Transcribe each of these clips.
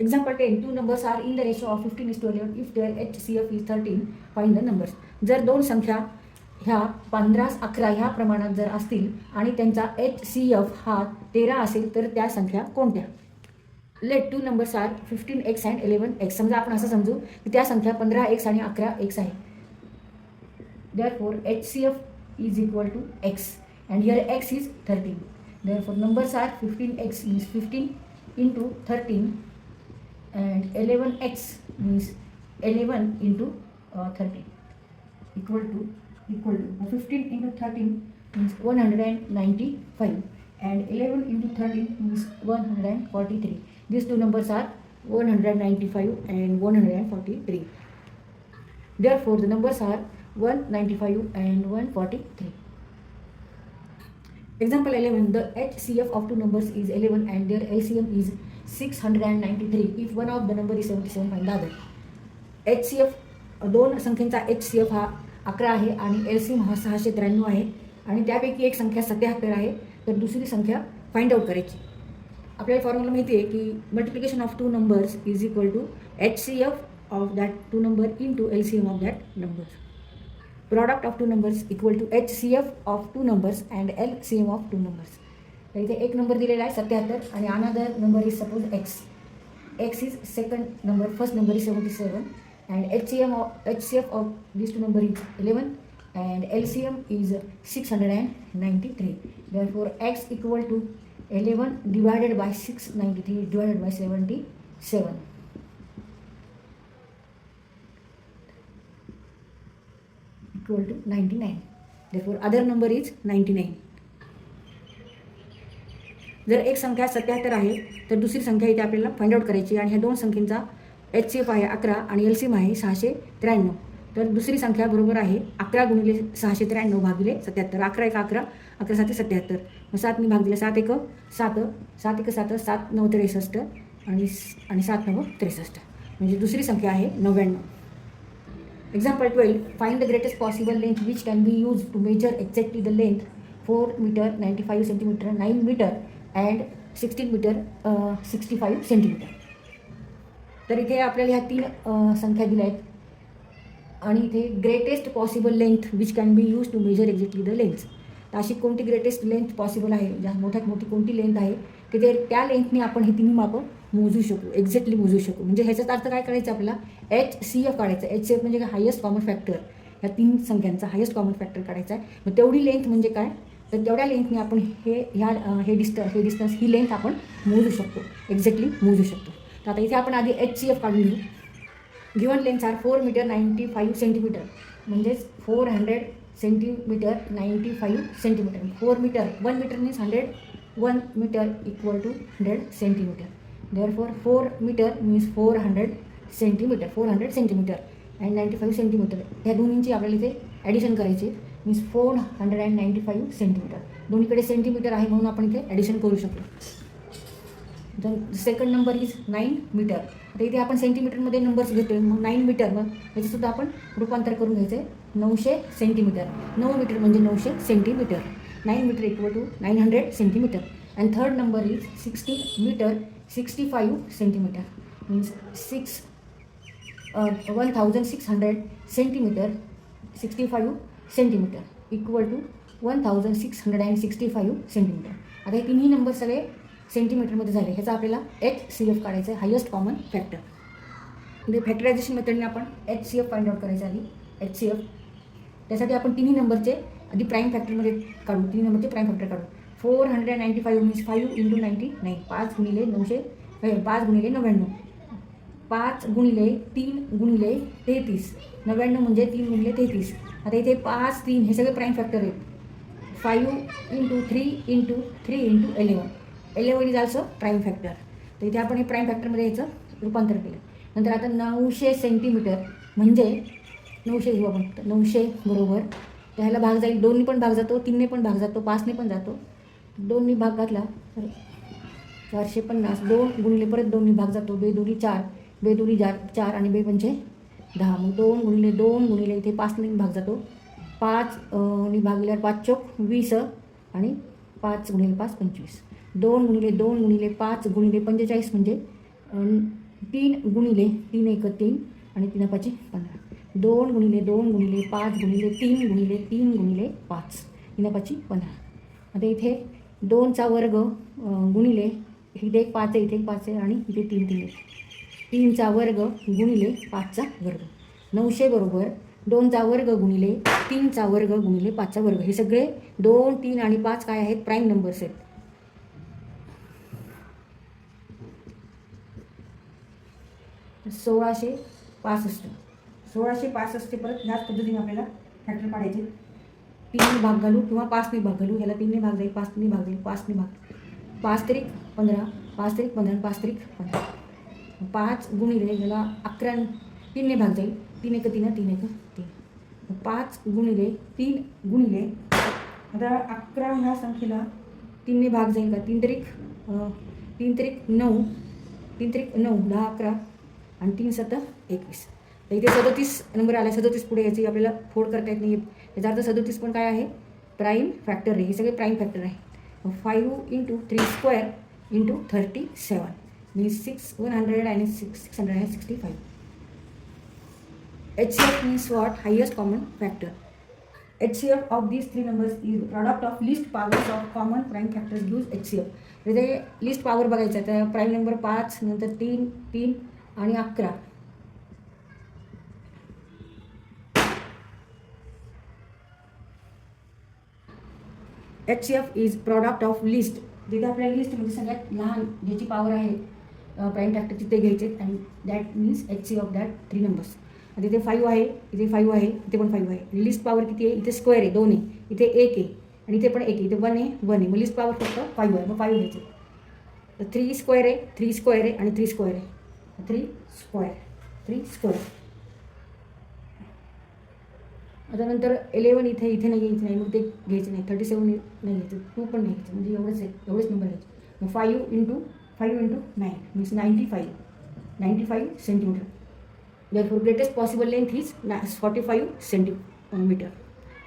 Example ten two numbers are in the ratio of fifteen is to eleven if their H C F is thirteen find the numbers जर दोन संख्या ह्या पंधरा अकरा ह्या प्रमाणात जर असतील आणि त्यांचा एच सी एफ हा तेरा असेल तर त्या संख्या कोणत्या? Let two numbers are fifteen x and eleven x समजा आपण असं समजू की त्या संख्या पंधरा एक्स आणि अकरा एक्स आहे. Therefore H C F is equal to x and here x is thirteen therefore numbers are fifteen x is fifteen into thirteen and 11x means 11 into uh, 13 equal to equal to 15 into 13 means 195 and 11 into 13 means 143 these two numbers are 195 and 143 Therefore, the numbers are 195 and 143. Example 11. The HCF of two numbers is 11 and their LCM is 693. If one of the number is 77, find the other. HCF दोन संख्येचा H C F हा अकरा आहे आणि L C M हा सहाशे त्र्याण्णव आहे आणि त्यापैकी एक संख्या सत्याहत्तर आहे तर दुसरी संख्या फाइंड आउट करायची आपल्याला फॉर्म्युला माहिती आहे की multiplication of two numbers is equal to H C F of that two number into L C M of that number product of two numbers equal to H C F of two numbers and L C M of two numbers तर इथे एक number दिलेला आहे सत्याहत्तर आणि another number is suppose x x is second number first number is seventy seven and H C M of H C F of this two number is eleven and L C M is six hundred and ninety three therefore x equal to eleven divided by six ninety three divided by seventy seven equal to 99 therefore other number is 99 जर एक संख्या सत्याहत्तर आहे तर दुसरी संख्या इथे आपल्याला फाइंड आउट करायची आणि ह्या दोन संख्येचा एच सी एफ आहे अकरा आणि एल सी एम आहे सहाशे त्र्याण्णव. तर दुसरी संख्या बरोबर आहे अकरा गुणिले सहाशे त्र्याण्णव भागिले सत्याहत्तर. अकरा एक अकरा अकरा साते सत्याहत्तर. मग सातने भाग दिला सात एक सात सात एक सात सात नऊ त्रेसष्ट आणि आणि सात नऊ त्रेसष्ट. म्हणजे दुसरी संख्या आहे नव्याण्णव. Example 12. Find the greatest possible length which can be used to measure exactly the length 4 meter 95 centimeter 9 meter and 16 meter uh, 65 centimeter. तर इथे आपल्याला ह्या तीन संख्या दिल्या आहेत आणि इथे greatest possible length which can be use to measure exactly the length तर अशी कोणती ग्रेटेस्ट लेंथ पॉसिबल आहे ज्या मोठ्यात मोठी कोणती लेंथ आहे की ते त्या लेंथने आपण हे तिन्ही हो मापं मोजू शकू एक्झॅक्टली मोजू शकू. म्हणजे ह्याचाच अर्थ काय करायचं आपला एच सी एफ काढायचं. एच सी एफ म्हणजे काय? हायेस्ट कॉमन फॅक्टर ह्या तीन संख्यांचा हायेस्ट कॉमन फॅक्टर काढायचा आहे. मग तेवढी लेंथ म्हणजे काय? तर तेवढ्या लेंथने आपण हे ह्या हे डिस्ट हे डिस्टन्स ही लेंथ आपण मोजू शकतो. एक्झॅक्टली मोजू शकतो. तर आता इथे आपण आधी एच सी एफ काढून घेऊ. Given length are four metre ninety five centimetre म्हणजेच four hundred centimetre ninety five centimetre four metre one metre means hundred one metre equal to hundred centimetre. Therefore four metre means four hundred centimetre four hundred centimetre and ninety five centimetre ह्या दोन्हींची आपल्याला इथे addition करायची means four hundred and ninety five centimetre दोन्हीकडे centimetre आहे म्हणून आपण इथे ॲडिशन करू शकतो then second number is nine metre तर इथे आपण सेंटीमीटरमध्ये नंबर्स घेतोय. मग नाईन मीटर मग याचंसुद्धा आपण रूपांतर करून घ्यायचं आहे नऊशे सेंटीमीटर नऊ मीटर म्हणजे नऊशे centimetre nine metre equal to nine hundred centimetre and third number is sixty metre sixty five centimetre means six one thousand six hundred centimetre sixty five centimetre equal to one thousand six hundred and sixty five centimetre आता हे तिन्ही number सगळे सेंटीमीटरमध्ये झाले. ह्याचा आपल्याला H C F काढायचं आहे highest common factor म्हणजे फॅक्टरायझेशन मेथडने आपण H C F find out करायचं आधी. एच सी एफ त्यासाठी आपण तिन्ही नंबरचे आधी प्राईम फॅक्टरमध्ये काढू तीन नंबरचे प्राईम फॅक्टर काढू. Four hundred ninety five means five into ninety nine पाच गुणिले नऊशे हे, पाच गुणिले नव्याण्णव. पाच गुणिले तीन गुणिले तेहतीस. नव्याण्णव म्हणजे तीन गुणिले तेहतीस. आता इथे पाच तीन हे सगळे प्राईम फॅक्टर आहेत. Five into three into three into eleven eleven is also prime factor तर इथे आपण हे प्राईम फॅक्टरमध्ये याचं रूपांतर केलं. नंतर आता नऊशे सेंटीमीटर म्हणजे नऊशे घेऊ आपण. नऊशे बरोबर तर ह्याला भाग जाईल. दोन्ही पण भाग जातो तीनने पण भाग जातो पाचने पण जातो. दोन्ही भाग घातला तर चारशे पन्नास. दोन गुणिले परत दोन्ही भाग जातो. बे दोन्ही चार. बे दोन्ही चार चार आणि बे म्हणजे दहा. मग दोन गुणिले दोन गुणिले इथे पाचने भाग जातो. पाच अं, भागल्यावर पाच चोक वीस आणि पाच गुणिले पाच पंचवीस. दोन गुणिले दोन गुणिले पाच गुणिले पंचेचाळीस म्हणजे तीन गुणिले तीन एक तीन आणि तीन पाचशे पंधरा. दोन गुणिले दोन गुणिले पाच गुणिले तीन गुणिले तीन गुणिले पाच. तीन पंधरा. आता इथे दोनचा वर्ग गुणिले इथे एक पाच आहे इथे एक पाच आहे आणि इथे तीन तीन आहे. तीनचा वर्ग गुणिले पाचचा वर्ग. नऊशे बरोबर दोनचा वर्ग गुणिले तीनचा वर्ग गुणिले पाचचा वर्ग. हे सगळे दोन तीन आणि पाच काय आहेत? प्राईम नंबर्स आहेत. सोळाशे पासष्ट. सोळाशे पासष्ट परत ह्याच पद्धतीने आपल्याला फॅक्टर पाडायचे तीन भाग घालू किंवा पाचने भाग घालू. ह्याला तीनने भाग जाईल पाचने भाग जाईल पाचने भाग. पाच तरी पंधरा पाच तरी पंधरा पाच तरी पंधरा. पाच गुणिले ह्याला अकरा तीनने भाग जाईल. तीन एक तीन तीन एक तीन. पाच गुणिले तीन गुणिले आता अकरा ह्या संख्येला तीनने भाग जाईल का? तीन तरीक तीन तरीक नऊ. तीन तरीक नऊ दहा अकरा आणि तीन सत्तर एकवीस. तर इथे सदोतीस नंबर आला सदोतीस पुढे याची आपल्याला फोड करता येत नाही याचा अर्थ सदोतीस पण काय आहे? प्राईम फॅक्टर आहे. हे सगळे प्राईम फॅक्टर आहे. Five into three square into thirty seven means six one hundred आणि six six hundred and sixty five HCF means what? Highest common factor. HCF of these three product of least of least common prime common prime H C F तिथे least power बघायचं आहे तर prime number पाच नंतर तीन तीन आणि अकरा. H C F is product of least तिथे आपल्या लिस्ट म्हणजे सगळ्यात लहान ज्याची पॉवर आहे प्राईम फॅक्टरची ते घ्यायचे आणि that means H C of that three numbers आणि तिथे फाईव्ह आहे इथे फाईव्ह आहे इथे पण फाईव्ह आहे. लिस्ट पॉवर किती आहे? इथे स्क्वेअर आहे दोन आहे. इथे एक आहे. आणि इथे पण एक आहे. इथे वन आहे वन आहे. मग लिस्ट पॉवर फक्त फाईव्ह आहे. मग फाईव्ह घ्यायचे तर थ्री स्क्वेअर आहे थ्री स्क्वेअर आहे आणि थ्री स्क्वेअर आहे. थ्री स्क्वेअर थ्री स्क्वेअर आता नंतर इलेवन इथे इथे नाही इथे नाही मग ते घ्यायचं नाही. थर्टी सेवन नाही घ्यायचं टू पण नाही घ्यायचं. म्हणजे एवढंच आहे एवढेच नंबर घ्यायचे मग five into five into nine means ninety five ninety five centimetre there greatest possible length is ना forty five centimetre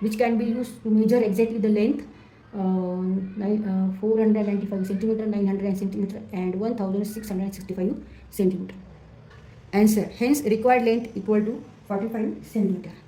which can be use to measure exactly the length nine four hundred ninety five centimetre nine hundred and centimetre and one thousand six hundred sixty five centimetre answer hence required length equal to forty five centimetre